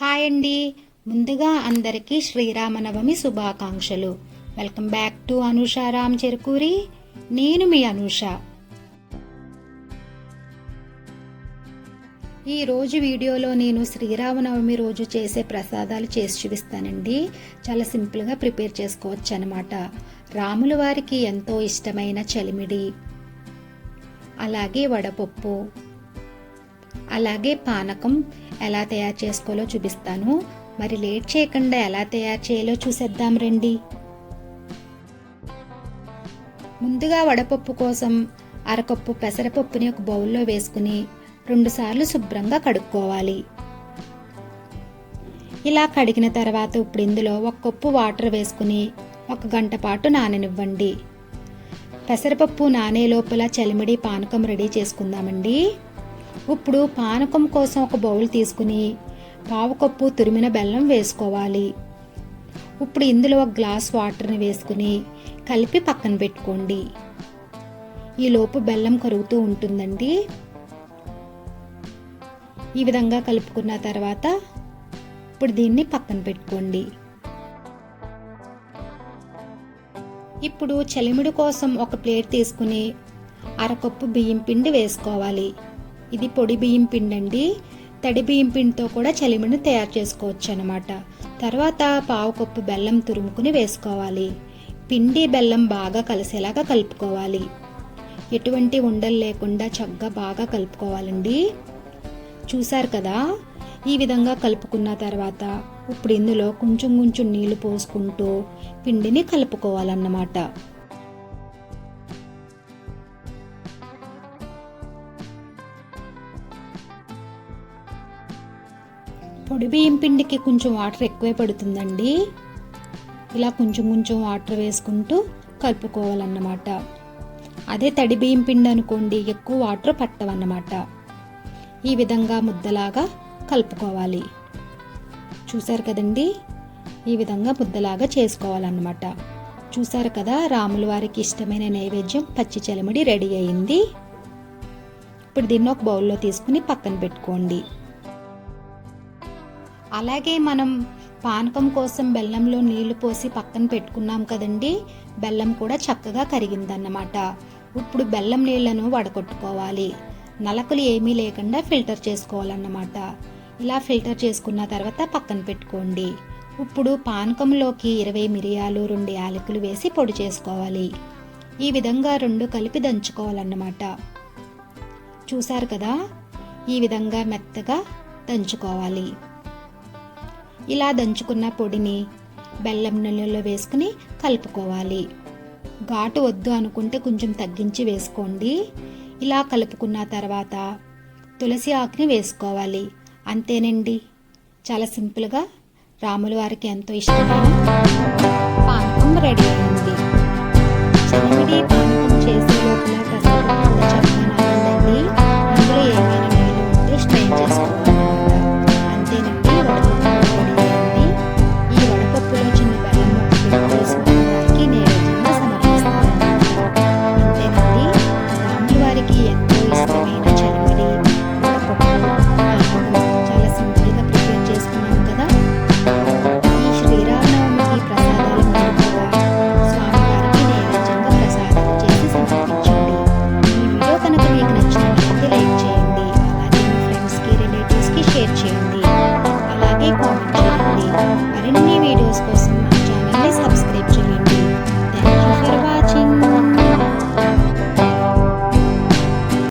Hi అండి ముందుగా అందరికీ శ్రీరామనవమి శుభాకాంక్షలు. Welcome back to Anusha Ram Cherukuri. నేను మీ అనూష. ఈ రోజు వీడియోలో నేను శ్రీరామనవమి రోజు చేసే ప్రసాదాలు చేసి చూపిస్తానండి. చాలా సింపుల్గా ప్రిపేర్ చేసుకోవచ్చు అనమాట రాముల వారికి ఎంతో ఇష్టమైన చలిమిడి. అలాగే వడపప్పు అలాగే పానకం ఎలా తయారు చేసుకోవాలో చూపిస్తాను. మరి లేట్ చేయకుండా ఎలా తయారు చేయాలో చూసేద్దాం రండి. ముందుగా వడపప్పు కోసం అరకప్పు పెసరపప్పుని ఒక బౌల్లో వేసుకుని రెండుసార్లు శుభ్రంగా కడుక్కోవాలి. ఇలా కడిగిన తర్వాత ఇప్పుడు ఇందులో ఒక కప్పు వాటర్ వేసుకుని ఒక గంట పాటు నాననివ్వండి. పెసరపప్పు నానే లోపల చలిమిడి పానకం రెడీ చేసుకుందామండి. ఇప్పుడు పానకం కోసం ఒక బౌల్ తీసుకుని పావు కప్పు తురిమిన బెల్లం వేసుకోవాలి. ఇప్పుడు ఇందులో ఒక గ్లాస్ వాటర్ని వేసుకుని కలిపి పక్కన పెట్టుకోండి. ఈ లోపు బెల్లం కరుగుతూ ఉంటుందండి. ఈ విధంగా కలుపుకున్న తర్వాత ఇప్పుడు దీన్ని పక్కన పెట్టుకోండి. ఇప్పుడు చలిమిడి కోసం ఒక ప్లేట్ తీసుకుని అరకప్పు బియ్యం పిండి వేసుకోవాలి. ఇది పొడి బియ్యం పిండి అండి. తడి బియ్యం పిండితో కూడా చలిమిడిని తయారు చేసుకోవచ్చు అనమాట తర్వాత పావు కప్పు బెల్లం తురుముకుని వేసుకోవాలి. పిండి బెల్లం బాగా కలిసేలాగా కలుపుకోవాలి. ఎటువంటి ఉండలు లేకుండా చక్కగా బాగా కలుపుకోవాలండి. చూశారు కదా? ఈ విధంగా కలుపుకున్న తర్వాత ఇప్పుడు ఇందులో కొంచెం కొంచెం నీళ్ళు పోసుకుంటూ పిండిని కలుపుకోవాలన్నమాట. పొడి బియ్యం పిండికి కొంచెం వాటర్ ఎక్కువే పడుతుందండి. ఇలా కొంచెం కొంచెం వాటర్ వేసుకుంటూ కలుపుకోవాలన్నమాట. అదే తడి బియ్యం పిండి అనుకోండి ఎక్కువ వాటర్ పట్టవన్నమాట. ఈ విధంగా ముద్దలాగా కలుపుకోవాలి. చూసారు కదండి? ఈ విధంగా ముద్దలాగా చేసుకోవాలన్నమాట. చూసారు కదా? రాముల వారికి ఇష్టమైన నైవేద్యం పచ్చి చలిమిడి రెడీ అయింది. ఇప్పుడు దీన్ని ఒక బౌల్లో తీసుకుని పక్కన పెట్టుకోండి. అలాగే మనం పానకం కోసం బెల్లంలో నీళ్ళు పోసి పక్కన పెట్టుకున్నాం కదండి బెల్లం కూడా చక్కగా కరిగిందన్నమాట. ఇప్పుడు బెల్లం నీళ్ళను వడగొట్టుకోవాలి. నలకలు ఏమీ లేకుండా ఫిల్టర్ చేసుకోవాలన్నమాట. ఇలా ఫిల్టర్ చేసుకున్న తర్వాత పక్కన పెట్టుకోండి. ఇప్పుడు పానకంలోకి ఇరవై మిరియాలు రెండు యాలకులు వేసి పొడి చేసుకోవాలి. ఈ విధంగా రెండు కలిపి దంచుకోవాలన్నమాట. చూశారు కదా? ఈ విధంగా మెత్తగా దంచుకోవాలి. ఇలా దంచుకున్న పొడిని బెల్లం నూనెలో వేసుకుని కలుపుకోవాలి. ఘాటు వద్దు అనుకుంటే కొంచెం తగ్గించి వేసుకోండి. ఇలా కలుపుకున్న తర్వాత తులసి ఆకుని వేసుకోవాలి. అంతేనండి. చాలా సింపుల్గా రాముల వారికి ఎంతో ఇష్టమైన పానకం రెడీ అయింది. చలిమిడి పానకం చేసే లోపల రాముల వారికి ఎంతో ఇష్టమైన